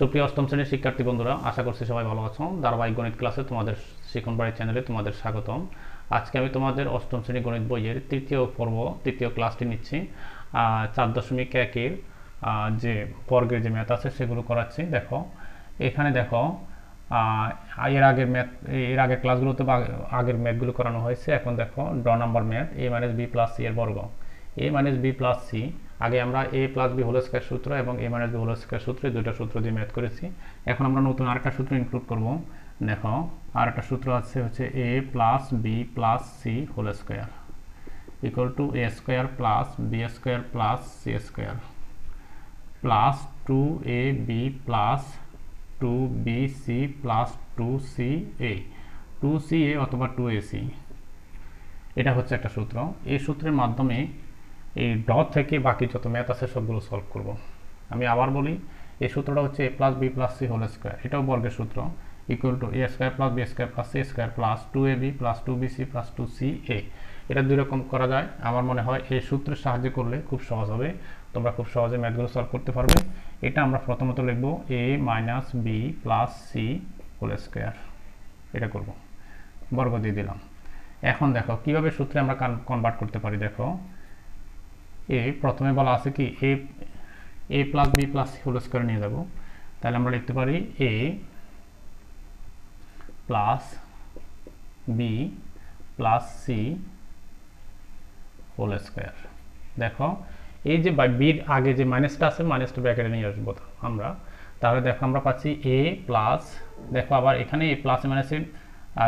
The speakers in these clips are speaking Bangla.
সুপ্রিয় অষ্টম শ্রেণির শিক্ষার্থী বন্ধুরা, আশা করছি সবাই ভালো আছো। ধারাবাহিক গণিত ক্লাসে তোমাদের শিখন বাড়ির চ্যানেলে তোমাদের স্বাগতম। আজকে আমি তোমাদের অষ্টম শ্রেণি গণিত বইয়ের তৃতীয় পর্ব, তৃতীয় ক্লাসটি নিচ্ছি। চার দশমিক একের যে বর্গের যে ম্যাথ আছে সেগুলো করাচ্ছি। দেখো, এখানে দেখো এর আগের ম্যাথ এর আগের ক্লাসগুলোতে আগের ম্যাথগুলো করানো হয়েছে। এখন দেখো, ড number math A minus B plus C এর বর্গ। A minus B plus C আগে আমরা A plus B whole square সূত্র এবং A minus B whole square সূত্রে দুটো সূত্র দিয়ে ম্যাথ করেছি। এখন আমরা নতুন আরেকটা সূত্র ইনক্লুড করব। দেখো, আরেকটা সূত্র আছে হচ্ছে A plus B plus C whole square equal to A square plus B square plus C square plus two A B plus two B C plus two C A two C A অথবা টু এ সি এটা হচ্ছে একটা সূত্র। এই সূত্রের মাধ্যমে এই ড থেকে বাকি যত ম্যাথ আছে সবগুলো সলভ করব। আমি আবার বলি, এই সূত্রটা হচ্ছে A plus B plus C whole square এটাও বর্গের সূত্র equal to A square plus B square plus C square plus two A B plus two B C plus two C A এটা দুই রকম করা যায়। আমার মনে হয় এই সূত্রের সাহায্যে করলে খুব সহজ হবে। তোমরা খুব সহজে ম্যাথগুলো সলভ করতে পারবে। এটা আমরা প্রথমত লিখব A minus B plus C whole square এটা করব। বর্গ দিয়ে দিলাম। এখন দেখো, কীভাবে সূত্রে আমরা কনভার্ট করতে পারি, দেখো। এ প্রথমে বলা আছে কি, A A plus B plus whole square নিয়ে যাব। তাহলে আমরা লিখতে পারি A plus B plus C whole square দেখো, এই যে বির আগে যে মাইনাসটা আছে মাইনাসটা ব্র্যাকেটে নিয়ে আসব আমরা। তাহলে দেখো আমরা পাচ্ছি এ প্লাস দেখো আবার এখানে এ প্লাস মাইনাসের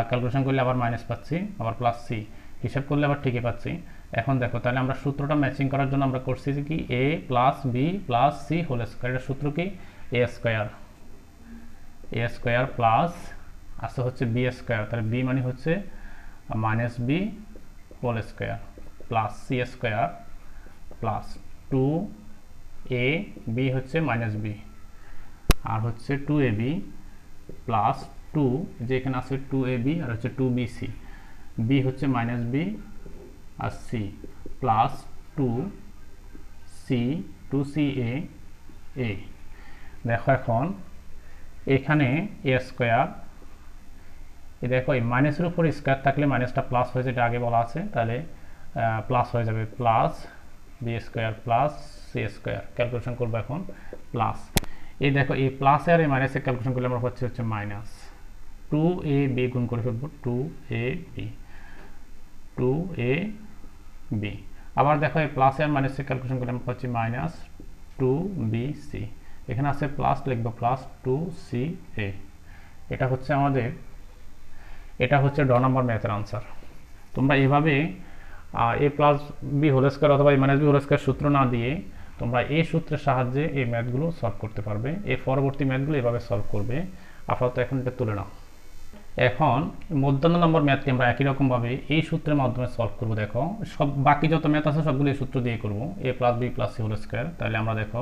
ক্যালকুলেশন করলে আবার মাইনাস পাচ্ছি, আবার প্লাস সি হিসাব করলে আবার ঠিকই পাচ্ছি। এখন দেখো, তাহলে আমরা সূত্রটা ম্যাচিং করার জন্য আমরা করছি যে কি? A plus B plus C whole square এটা সূত্র কি? A square A square plus আসতে হচ্ছে বি স্কোয়ার তাহলে বি মানে হচ্ছে minus B whole square plus C square plus two A B হচ্ছে মাইনাস বি আর হচ্ছে two A B plus two যে এখানে আছে টু এ বি আর হচ্ছে টু বি সি বি হচ্ছে minus B R C plus two C two C A A দেখো এখন, এখানে এ স্কোয়ার এই দেখো, এই মাইনাসের উপর স্কোয়ার থাকলে মাইনাসটা প্লাস হয়ে যেটা আগে বলা আছে, তাহলে প্লাস হয়ে যাবে plus B square plus C square calculation করব এখন প্লাস এই দেখো, এই প্লাস আর এই মাইনাসের ক্যালকুলেশন করলে আমরা হচ্ছে হচ্ছে মাইনাস টু এ বি গুণ করে ফেলব two A B two A B আবার দেখো এই প্লাস আর মাইনাসের ক্যালকুলেশন করলে আমরা পাচ্ছি মাইনাস টু বি সি এখানে আছে প্লাস লিখব প্লাস টু সি এ এটা হচ্ছে আমাদের, এটা হচ্ছে ড নাম্বার ম্যাথের আনসার তোমরা এভাবে A plus B whole square অথবা A minus B whole square সূত্র না দিয়ে তোমরা এই সূত্রের সাহায্যে এই ম্যাথগুলো সলভ করতে পারবে। এই পরবর্তী ম্যাথগুলো এভাবে সলভ করবে। আপাতত এখন এটা তুলে নাও। এখন মধ্যাহ্ন নম্বর ম্যাথকে আমরা একই রকমভাবে এই সূত্রের মাধ্যমে সলভ করব, দেখো। সব বাকি যত ম্যাথ আছে সবগুলো এই সূত্র দিয়ে করব। A plus B plus C whole square তাহলে আমরা দেখো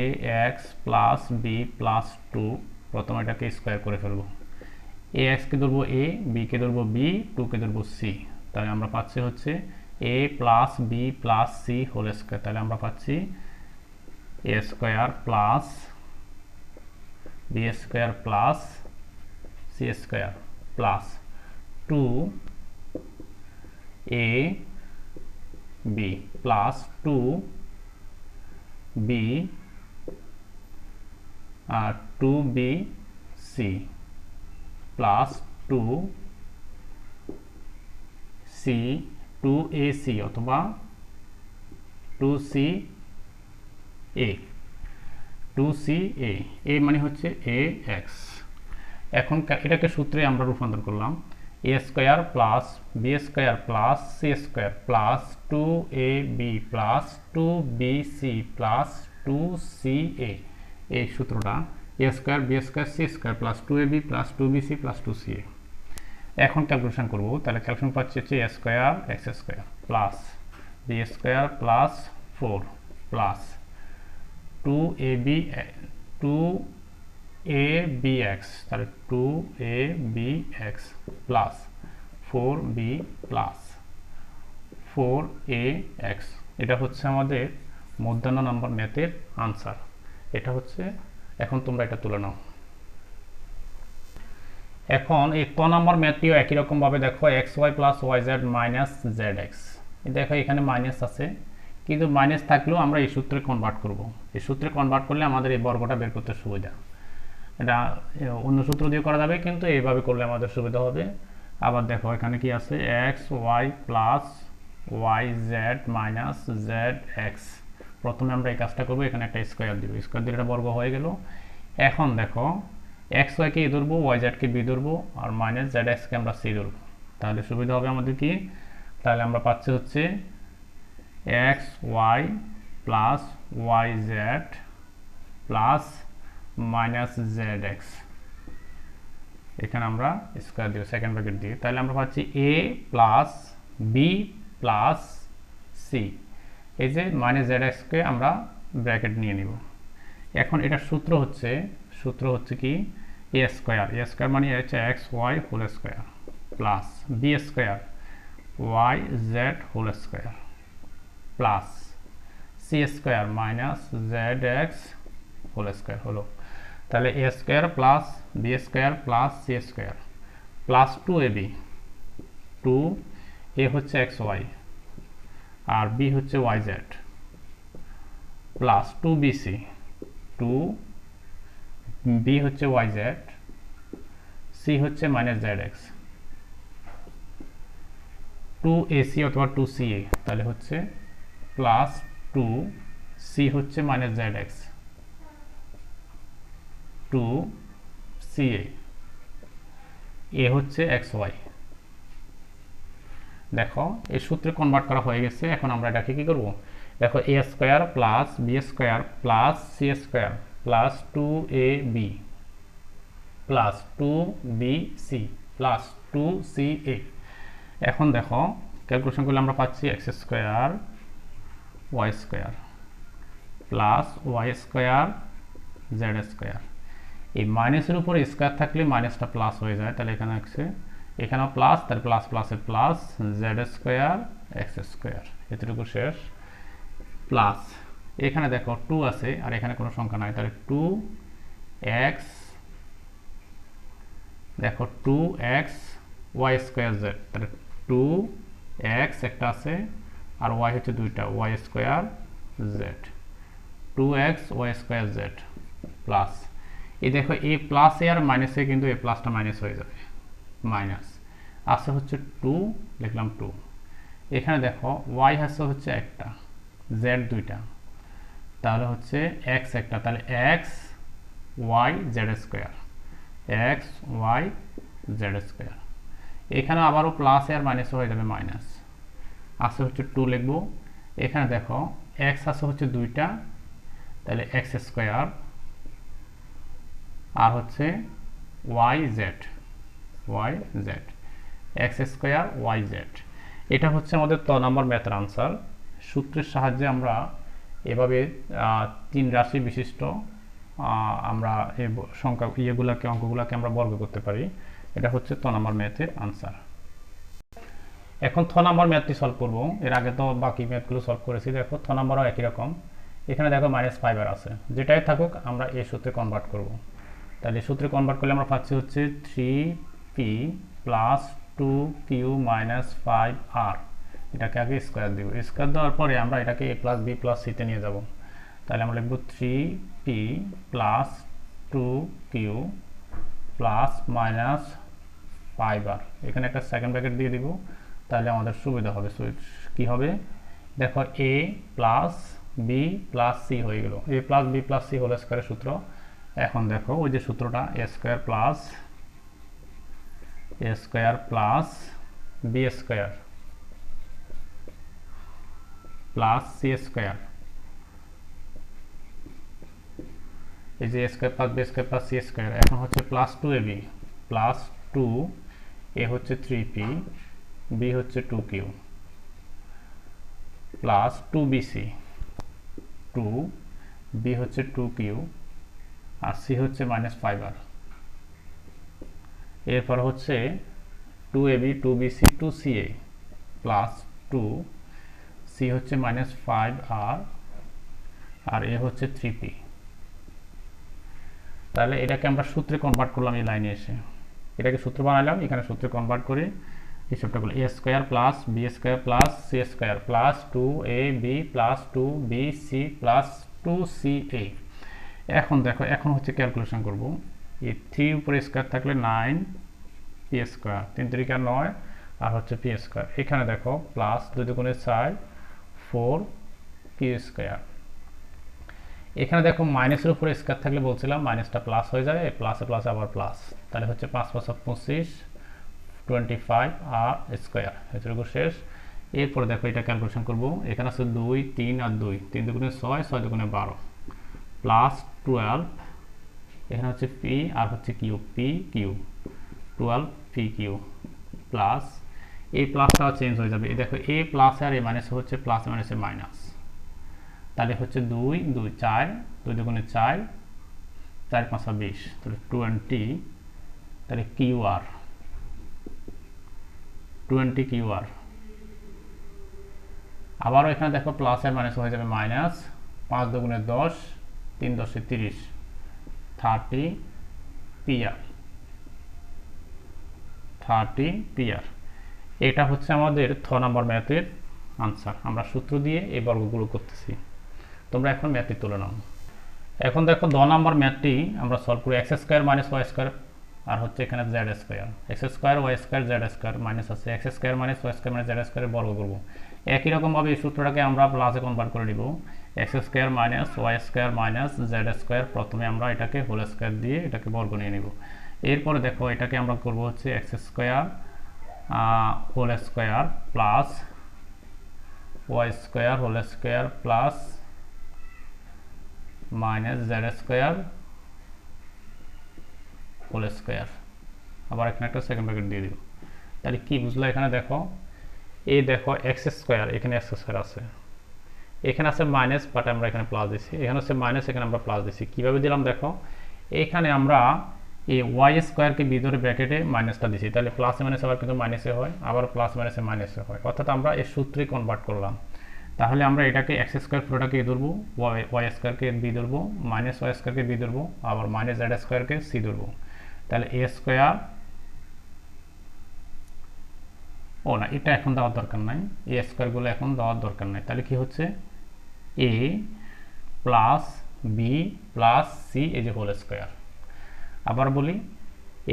A X plus B plus two প্রথমে এটাকে স্কোয়ার করে ফেলব। এ এক্সকে ধরবো এ বিকে ধরবো বি টুকে ধরবো সি তাহলে আমরা পাচ্ছি হচ্ছে A plus B plus C whole square তাহলে আমরা পাচ্ছি A square plus B square plus C square plus two A B plus two B R two B C plus two C two A C অথবা two C A two C A A মানে হচ্ছে এ এক্স এখন এটাকে সূত্রে আমরা রূপান্তর করলাম। A square plus B square plus C square plus two A B plus two B C plus two C A এই সূত্রটা A square B square C square plus two A B plus two B C plus two C A এখন ক্যালকুলেশন করব, তাহলে ক্যালকুলেশন পাচ্ছি হচ্ছে A square X square plus B square plus four plus two A B two A B X তাহলে two A B X plus four B plus four A X এটা হচ্ছে আমাদের মধ্যাহ্ন নাম্বার ম্যাথের আনসার এটা হচ্ছে, এখন তোমরা এটা তুলে নাও। এখন এই ক নম্বর ম্যাথটিও একই রকমভাবে দেখো, x y plus y z minus z x. দেখো এখানে মাইনাস আছে। কিন্তু মাইনাস থাকলেও আমরা এই সূত্রে কনভার্ট করব। এই সূত্রে কনভার্ট করলে আমাদের এই বর্গটা বের করতে সুবিধা। এটা অন্য সূত্র দিয়ে করা যাবে, কিন্তু এইভাবে করলে আমাদের সুবিধা হবে। আবার দেখো, এখানে কি আছে? X y plus y z minus z x প্রথমে আমরা এই কাজটা করব, এখানে একটা স্কোয়ার দিব। স্কোয়ার দিলে বর্গ হয়ে গেল। এখন দেখো এক্স ওয়াইকে এ ধরবো ওয়াই জেডকে বি ধরবো, আর মাইনাস জেড এক্সকে আমরা সি ধরবো। তাহলে সুবিধা হবে আমাদের কি? তাহলে আমরা পাচ্ছি হচ্ছে x y plus y z plus minus z x এখানে আমরা স্কোয়ার দিব সেকেন্ড ব্র্যাকেট দিই তাহলে আমরা পাচ্ছি a plus b plus c এই যে মাইনাস জেড এক্সকে আমরা ব্র্যাকেট নিয়ে নিব। এখন এটার সূত্র হচ্ছে সূত্র হচ্ছে কি? এ স্কোয়ার এ স্কোয়ার মানে হচ্ছে x y whole square plus b square y z whole square plus c square minus z x whole square হলো। তাহলে a square plus b square plus c square plus two a b two a হচ্ছে এক্স ওয়াই আর বি হচ্ছে y z plus two b c two b হচ্ছে ওয়াই জেড সি হচ্ছে minus z x two a c অথবা টু সি এ তাহলে হচ্ছে প্লাস টু সি হচ্ছে minus z x two c a হচ্ছে এক্স ওয়াই দেখো, এই সূত্রে কনভার্ট করা হয়ে গেছে, এখন আমরা এটাকে কী করব? দেখো a square plus b square plus c square plus two a b plus two b c plus two c a এখন দেখো ক্যালকুলেশন করলে আমরা পাচ্ছি x square y square plus y square z square এই মাইনাসের উপরে স্কোয়ার থাকলে মাইনাসটা প্লাস হয়ে যায়, তাহলে এখানে আছে, এখানেও প্লাস তার প্লাস প্লাসের plus z square x square এতটুকু শেষ প্লাস এখানে দেখো টু আছে, আর এখানে কোনো সংখ্যা নাই, তাহলে টু এক্স দেখো two x y square z তাহলে টু এক্স একটা আছে, আর ওয়াই হচ্ছে দুইটা y square z two x y square z plus এই দেখো এ প্লাস এ আর মাইনাসে কিন্তু এ প্লাসটা মাইনাস হয়ে যাবে। মাইনাস আছে হচ্ছে টু লিখলাম টু এখানে দেখো ওয়াই আছে হচ্ছে একটা জেড দুইটা। তাহলে হচ্ছে এক্স একটা, তাহলে x y z square x y z square এখানে আবারও প্লাস আর মাইনাস হয়ে যাবে মাইনাস আছে হচ্ছে টু লিখব। এখানে দেখো এক্স আছে হচ্ছে দুইটা, তাহলে এক্স স্কোয়ার আর হচ্ছে y z y z x square y z এটা হচ্ছে আমাদের ত নম্বর ম্যাথের আনসার সূত্রের সাহায্যে আমরা এভাবে তিন রাশি বিশিষ্ট আমরা এই সংখ্যা, ইয়েগুলোকে, অঙ্কগুলোকে আমরা বর্গ করতে পারি। এটা হচ্ছে ত নম্বর ম্যাথের আনসার এখন থ নম্বর ম্যাথটি সলভ করব। এর আগে তো বাকি ম্যাথগুলো সলভ করেছি। দেখো থ নম্বরও একই রকম। এখানে দেখো মাইনাস ফাইভ আর আছে। যেটাই থাকুক, আমরা এই সূত্রে কনভার্ট করব। তাহলে সূত্রে কনভার্ট করলে আমরা পাচ্ছি হচ্ছে three p plus two q minus five আর এটাকে আগে স্কোয়ার দিব। স্কোয়ার দেওয়ার পরে আমরা এটাকে এ প্লাস বি প্লাস সিতে নিয়ে যাব। তাহলে আমরা লিখব three p plus two q plus minus five আর এখানে একটা সেকেন্ড ব্র্যাকেট দিয়ে দিব। তাহলে আমাদের সুবিধা হবে। কি হবে? দেখো a plus b plus c হয়ে গেল। A plus b plus c whole স্কোয়ারের সূত্র। এখন দেখো, ওই যে সূত্রটা a square plus a square plus b square plus c square এই যে square plus b square plus c square এখন হচ্ছে plus two a b plus two a হচ্ছে থ্রি পি বি হচ্ছে two q plus two b c two b হচ্ছে টু কিউ আর সি হচ্ছে মাইনাস ফাইভ আর এরপর হচ্ছে two a b two b c two c a plus two c হচ্ছে মাইনাস ফাইভ আর আর এ হচ্ছে থ্রি পি তাহলে এটাকে আমরা সূত্রে কনভার্ট করলাম এই লাইনে এসে। এটাকে সূত্র বানালাম, এখানে সূত্রে কনভার্ট করে হিসাবটা করলাম a square plus b square plus c square plus two a b plus two b c plus two c a এখন দেখো, এখন হচ্ছে ক্যালকুলেশন করব। এই থ্রি উপরে স্কোয়ার থাকলে নাইন পি স্কোয়ার তিন তিরিকা নয়, আর হচ্ছে পি স্কোয়ার এখানে দেখো প্লাস দুই দুগুণে চার ফোর পি স্কোয়ার এখানে দেখো মাইনাসের উপরে স্কোয়ার থাকলে বলছিলাম মাইনাসটা প্লাস হয়ে যাবে প্লাসে প্লাসে আবার প্লাস তাহলে হচ্ছে পাঁচ পাঁচ পঁচিশ টোয়েন্টি ফাইভ আর স্কোয়ার এটুকু শেষ। এরপরে দেখো, এটা ক্যালকুলেশন করব। এখানে আছে দুই, তিন আর দুই। তিন দুগুণে ছয় ছয় দুগুণে বারো। প্লাস টুয়েলভ, এখানে হচ্ছে পি আর হচ্ছে q p q twelve p q plus এই প্লাসটা চেঞ্জ হয়ে যাবে। দেখো এ প্লাস আর এ মাইনাস হচ্ছে প্লাস মাইনাসে মাইনাস তাহলে হচ্ছে দুই দুই, চার, দুই দুগুণে চার চার পাঁচা বিশ। তাহলে টোয়েন্টি তাহলে কিউ আর টোয়েন্টি কিউ আর আবারও এখানে দেখো প্লাস আর মাইনাস হয়ে যাবে মাইনাস পাঁচ দুগুণে দশ তিন দশে তিরিশ। Thirty p r. Thirty p r. এটা হচ্ছে আমাদের থ নাম্বার ম্যাথের আনসার। আমরা সূত্র দিয়ে এই বর্গগুলো করতেছি। তোমরা এখন ম্যাথটি তুলে নাও। এখন দেখো দ নাম্বার ম্যাথটি আমরা সলভ করি x square minus y square আর হচ্ছে এখানে z square. X square, y square, z square minus আছে। X square minus y square minus z স্কোয়ারের বর্গ করব একই রকমভাবে এই সূত্রটাকে আমরা প্লাসে কনভার্ট করে নিব। X square minus y square minus z square, প্রথমে আমরা এটাকে হোল স্কোয়ার দিয়ে এটাকে বর্গ নিয়ে নিব। এরপরে দেখো এটাকে আমরা করব হচ্ছে x square whole square plus y square whole square plus minus z square whole square আবার এখানে একটা সেকেন্ড ব্র্যাকেট দিয়ে দিব। তাহলে কি বুঝলো এখানে দেখো? এই দেখো এক্স স্কোয়ার, এখানে এক্স স্কোয়ার আছে। এখানে আছে মাইনাস বাট আমরা এখানে প্লাস দিছি। এখানে হচ্ছে মাইনাস এখানে আমরা প্লাস দিছি। কীভাবে দিলাম দেখো? এখানে আমরা এই ওয়াই স্কোয়ারকে ভিতরে ব্র্যাকেটে মাইনাসটা দিছি। তাহলে প্লাস মাইনাস আবার কিন্তু মাইনাসে হয়, আবার প্লাস মাইনাসে মাইনাসে হয়। অর্থাৎ আমরা এই সূত্রে কনভার্ট করলাম। তাহলে আমরা এটাকে এক্স স্কোয়ার পুরোটাকে এ ধরবো? ওয়াই ওয়াই স্কোয়ারকে বি ধরবো মাইনাস ওয়াই স্কোয়ারকে বি ধরবো, আবার মাইনাস জেড স্কোয়ারকে সি ধরবো। তাহলে এ স্কোয়ার ও না, এটা এখন দেওয়ার দরকার নাই। এ স্কোয়ারগুলো এখন দেওয়ার দরকার নাই। তাহলে কি হচ্ছে? A plus b plus c এই যে হোল স্কোয়ার আবার বলি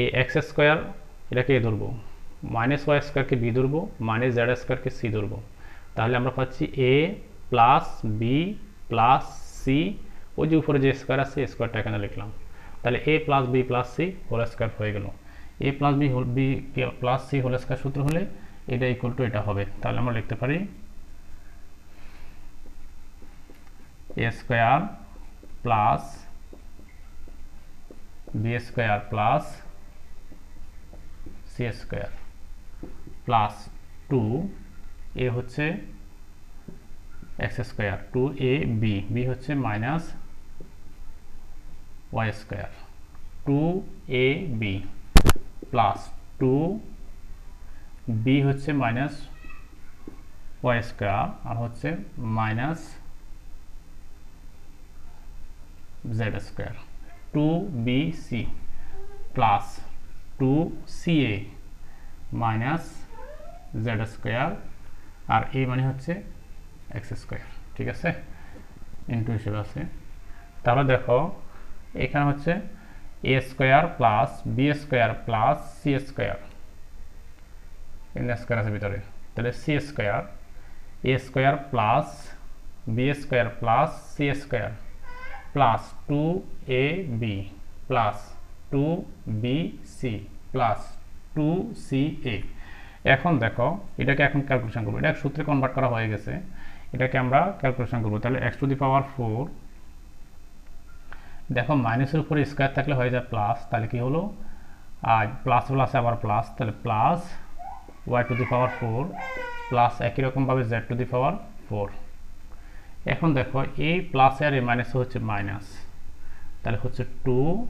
এ এক্স স্কোয়ার এটাকে এ ধরবো মাইনাস ওয়াই স্কোয়ারকে বি ধরবো মাইনাস জেড স্কোয়ারকে সি ধরবো। তাহলে আমরা পাচ্ছি a plus b plus c ওই যে উপরে যে স্কোয়ার আছে স্কোয়ারটা এখানে লিখলাম। তাহলে a plus b plus c whole square হয়ে গেল। A plus b whole b plus c whole square সূত্র হলে এটা ইকুয়াল টু এটা হবে। তাহলে আমরা লিখতে পারি a square plus b square plus c square plus two a হচ্ছে x square two a b b হচ্ছে minus y square two a b plus two b হচ্ছে মাইনাস ওয়াই স্কোয়ার আর হচ্ছে minus c plus two c a minus z square R a মানে হচ্ছে এক্স স্কোয়ার ঠিক আছে? ইন্টু হিসেবে আছে। তাহলে দেখো, এখানে হচ্ছে a square plus b square plus c square n square আছে ভিতরে। তাহলে c square a square plus b square plus c square plus two a b plus two b c plus two c a এখন দেখো, এটাকে এখন ক্যালকুলেশন করব। এটা এক সূত্রে কনভার্ট করা হয়ে গেছে। এটাকে আমরা ক্যালকুলেশন করব। তাহলে x to the power four দেখো মাইনাসের উপরে স্কোয়ার থাকলে হয়ে যায় প্লাস তাহলে কি হলো? আর প্লাস প্লাসে আবার প্লাস তাহলে plus y to the power four plus একই রকমভাবে z to the power four এখন দেখো এই প্লাস আর এ মাইনাস হচ্ছে মাইনাস তাহলে হচ্ছে টু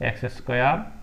এক্স স্কোয়ার